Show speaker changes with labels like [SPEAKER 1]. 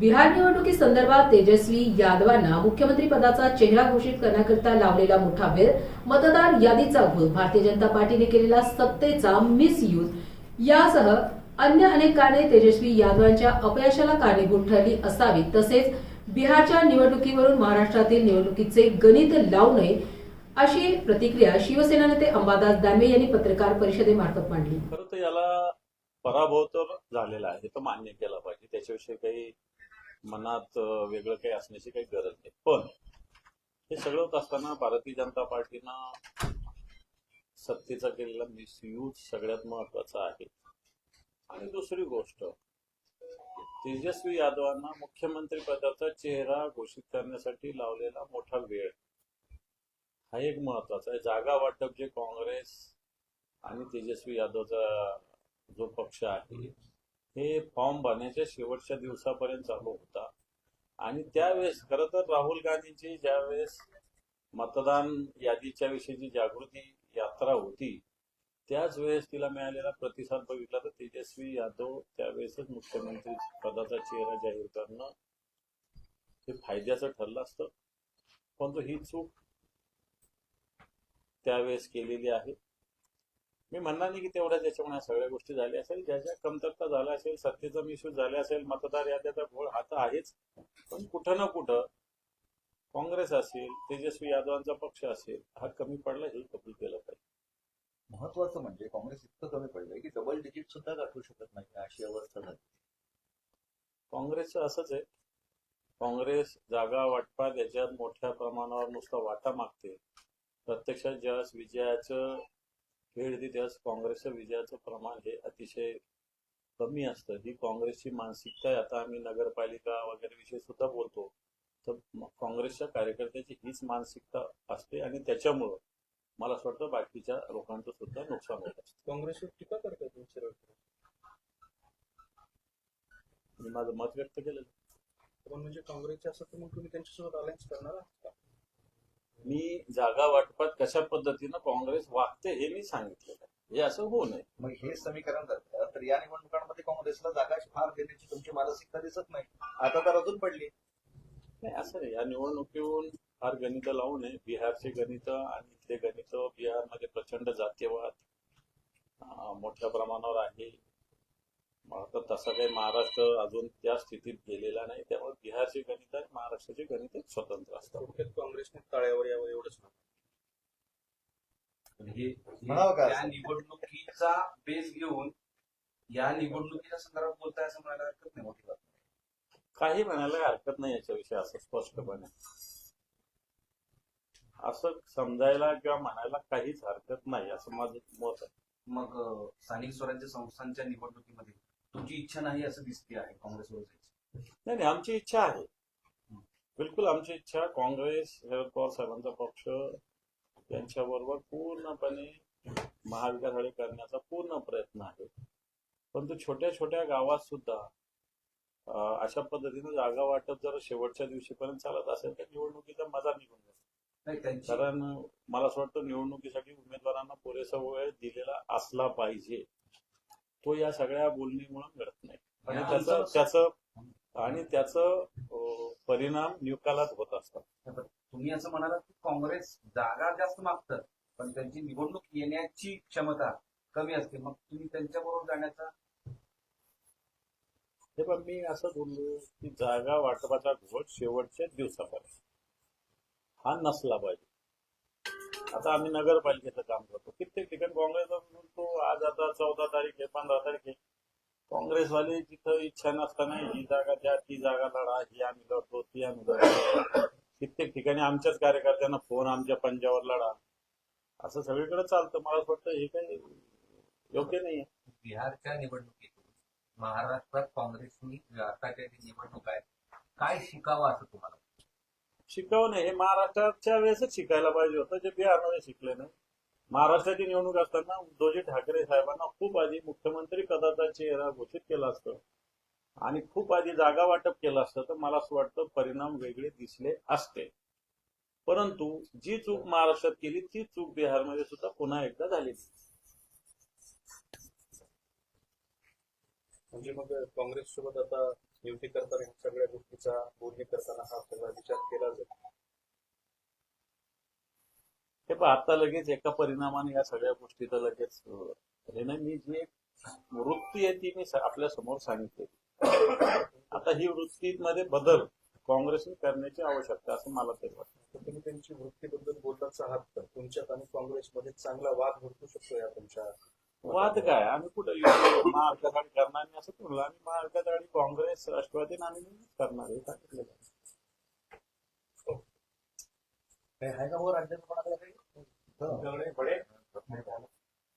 [SPEAKER 1] बिहार निवडणुकीसंदर्भात तेजस्वी यादवांना मुख्यमंत्री पदाचा चेहरा घोषित करण्याकरिता लावलेला मोठा वेळ मतदार यादीचा घोळ भारतीय जनता पार्टीने केलेला सत्तेचा मिसयूज यासह अन्य अनेक कारणे तेजस्वी यादवांच्या अपयशाला कारणीभूत ठरली असावी. तसेच बिहारच्या निवडणुकीवरून महाराष्ट्रातील निवडणुकीचे गणित लावू नये अशी प्रतिक्रिया शिवसेना नेते अंबादास दानवे यांनी पत्रकार परिषदेमार्फत मांडली.
[SPEAKER 2] खरं तर याला पराभव तर झालेला आहे. तर मान्य केला पाहिजे. त्याच्याविषयी काही मनात वेगळं काही असण्याची काही गरज नाही. पण हे सगळं होत असताना भारतीय जनता पार्टीनं सत्तेचा केलेला मिसयूज सगळ्यात महत्त्वाचा आहे. आणि दुसरी गोष्ट तेजस्वी यादवांना मुख्यमंत्री पदाचा चेहरा घोषित करण्यासाठी लावलेला मोठा वेळ. हा एक महत्त्वाचा आहे. जागा वाटप जे काँग्रेस आणि तेजस्वी यादवचा जो पक्ष आहे हे फॉर्म भरण्याच्या शेवटच्या दिवसापर्यंत चालू होता. आणि त्यावेळेस खरं तर राहुल गांधींची ज्यावेळेस मतदान यादीच्या विषयीची जागृती यात्रा होती त्याच वेळेस तिला मिळालेला प्रतिसाद बघितला तर तेजस्वी यादव त्यावेळेसच मुख्यमंत्री पदाचा चेहरा जाहीर करणं हे फायद्याचं ठरलं असतं. परंतु ही चूक त्यावेळेस केलेली आहे. मी म्हणणार नाही की तेवढ्या त्याच्यामुळे सगळ्या गोष्टी झाल्या असेल ज्या ज्या कमतरता झाल्या असेल सत्तेचा मिसूज झाला असेल मतदार याद्याचा घोळ हा तर आहेच. पण कुठं ना कुठं काँग्रेस असेल तेजस्वी यादवांचा पक्ष असेल हा कमी पडला हे कबूल केलं पाहिजे.
[SPEAKER 3] महत्वाचं म्हणजे काँग्रेस इतकं कमी पडलंय की डबल डिजिट सुद्धा गाठू शकत नाही अशी अवस्था झाली.
[SPEAKER 2] काँग्रेसचं असंच आहे. काँग्रेस जागा वाटपात याच्यात मोठ्या प्रमाणावर नुसता वाटा मागते. प्रत्यक्षात ज्यावेळेस विजयाचं येते त्यावेळेस काँग्रेसच्या विजयाचं प्रमाण हे अतिशय कमी असतं. ही काँग्रेसची मानसिकता आहे. आता आम्ही नगरपालिका वगैरे विषयी सुद्धा बोलतो. तर काँग्रेसच्या कार्यकर्त्याची हीच मानसिकता असते आणि त्याच्यामुळं मला असं वाटतं बाकीच्या लोकांचं सुद्धा नुकसान होत असतं.
[SPEAKER 4] काँग्रेसवर टीका सरळ
[SPEAKER 2] मी माझं मत व्यक्त केलं
[SPEAKER 4] पण म्हणजे काँग्रेसचे असं तर मग तुम्ही त्यांच्यासोबत अलायन्स करणार आहात का?
[SPEAKER 2] मी जागा वाटपात कशा पद्धतीनं काँग्रेस वागते हे मी सांगितलेलं आहे. हे असं होऊ नये.
[SPEAKER 3] मग हे समीकरण तर या निवडणुकांमध्ये काँग्रेसला जागा फार देण्याची तुमची मानसिकता दिसत नाही. आता तर अजून पडली.
[SPEAKER 2] नाही असं नाही. या निवडणुकीहून फार गणित लावू नये. बिहारचे गणित आणि इथले गणित. बिहारमध्ये प्रचंड जातीयवाद अं, मोठ्या प्रमाणावर आहे. आता तसा काही महाराष्ट्र अजून त्या स्थितीत गेलेला नाही. त्यामुळे बिहारचे गणित आणि महाराष्ट्राचे गणित स्वतंत्र असतात
[SPEAKER 4] काँग्रेसने तळ्यावर यावं एवढंच म्हणा.
[SPEAKER 5] पण हे
[SPEAKER 3] म्हणावं का
[SPEAKER 5] या? निवडणुकीचा बेस घेऊन या निवडणुकीच्या संदर्भात बोलताय असं म्हणायला हरकत नाही मोठी बात
[SPEAKER 2] काही म्हणायला हरकत नाही याच्याविषयी असं स्पष्टपणे. असं समजायला किंवा म्हणायला काहीच हरकत नाही असं माझं मत आहे.
[SPEAKER 5] मग स्थानिक स्वराज्य संस्थांच्या निवडणुकीमध्ये तुमची इच्छा नाही असं दिसते आहे काँग्रेसवर
[SPEAKER 2] नाही नाही आमची इच्छा आहे. बिलकुल आमची इच्छा. काँग्रेस शरद पवार साहेबांचा पक्ष यांच्याबरोबर पूर्णपणे महाविकास आघाडी करण्याचा पूर्ण प्रयत्न आहे. परंतु छोट्या छोट्या गावात सुद्धा अशा पद्धतीने जागा वाटप जर शेवटच्या दिवशीपर्यंत चालत असेल तर निवडणुकीचा मजा निघून
[SPEAKER 5] त्यांची
[SPEAKER 2] कारण मला असं वाटतं निवडणुकीसाठी उमेदवारांना पुरेसा वेळ दिलेला असला पाहिजे. तो या सगळ्या बोलणीमुळे घडत नाही. आणि त्याचं त्याचं आणि त्याचं परिणाम निकालात होत असतात.
[SPEAKER 5] तुम्ही असं म्हणालात की काँग्रेस जागा जास्त मागतं पण त्यांची निवडणूक येण्याची क्षमता कमी असते. मग तुम्ही त्यांच्याबरोबर जाण्याचा?
[SPEAKER 2] हे पण मी असं बोललो की जागा वाटपाचा घोळ शेवटच्या दिवसापर्यंत. हा नसला पाहिजे. आता आम्ही नगरपालिकेचं काम करतो. कित्येक ठिकाणी काँग्रेस म्हणतो आज आता चौदा तारीख आहे पंधरा तारीख आहे. काँग्रेसवाले जिथं इच्छा नसताना ही जागा द्या ती जागा लढा ही आम्ही लढतो ती आम्ही लढतो. कित्येक ठिकाणी आमच्याच कार्यकर्त्यांना फोन आमच्या पंजावर लढा. असं सगळीकडे चालतं. मला वाटतं हे काही योग्य नाही
[SPEAKER 6] बिहारच्या निवडणुकीतून महाराष्ट्रात काँग्रेसनी आता निवडणूक आहे. काय शिकावं असं तुम्हाला
[SPEAKER 2] शिकवणे हे महाराष्ट्राच्या वेळेसच शिकायला पाहिजे होतं जे बिहारमध्ये शिकले नाही. महाराष्ट्राची निवडणूक असताना उद्धवजी ठाकरे साहेबांना खूप आधी मुख्यमंत्री पदाचा चेहरा घोषित केला असतं. आणि खूप आधी जागा वाटप केलं असतं तर मला असं वाटतं परिणाम वेगळे दिसले असते. परंतु जी चूक महाराष्ट्रात केली ती चूक बिहारमध्ये सुद्धा पुन्हा एकदा झाली
[SPEAKER 4] म्हणजे मग काँग्रेस सोबत आता युती करताना सगळ्या गोष्टीचा बोलणी करताना हा सगळा विचार केला जातो हे
[SPEAKER 2] पण आता लगेच एका परिणामाने या सगळ्या गोष्टीचा लगेच मी जी एक वृत्ती आहे ती मी आपल्यासमोर सांगितली. आता ही वृत्तीमध्ये बदल काँग्रेसने करण्याची आवश्यकता असं मला तरी वाटतं.
[SPEAKER 4] तुम्ही त्यांची वृत्तीबद्दल बोलताच आहात तर तुमच्यात आणि काँग्रेसमध्ये चांगला वाद भरतू शकतो या तुमच्या
[SPEAKER 2] वाद काय आम्ही कुठं महाविकास करणार नाही असं म्हणलं आम्ही महाविकास आघाडी काँग्रेस राष्ट्रवादी आम्ही करणार हे. आहे.
[SPEAKER 3] काही आहे का वर राज्यात कोणाकडे काही?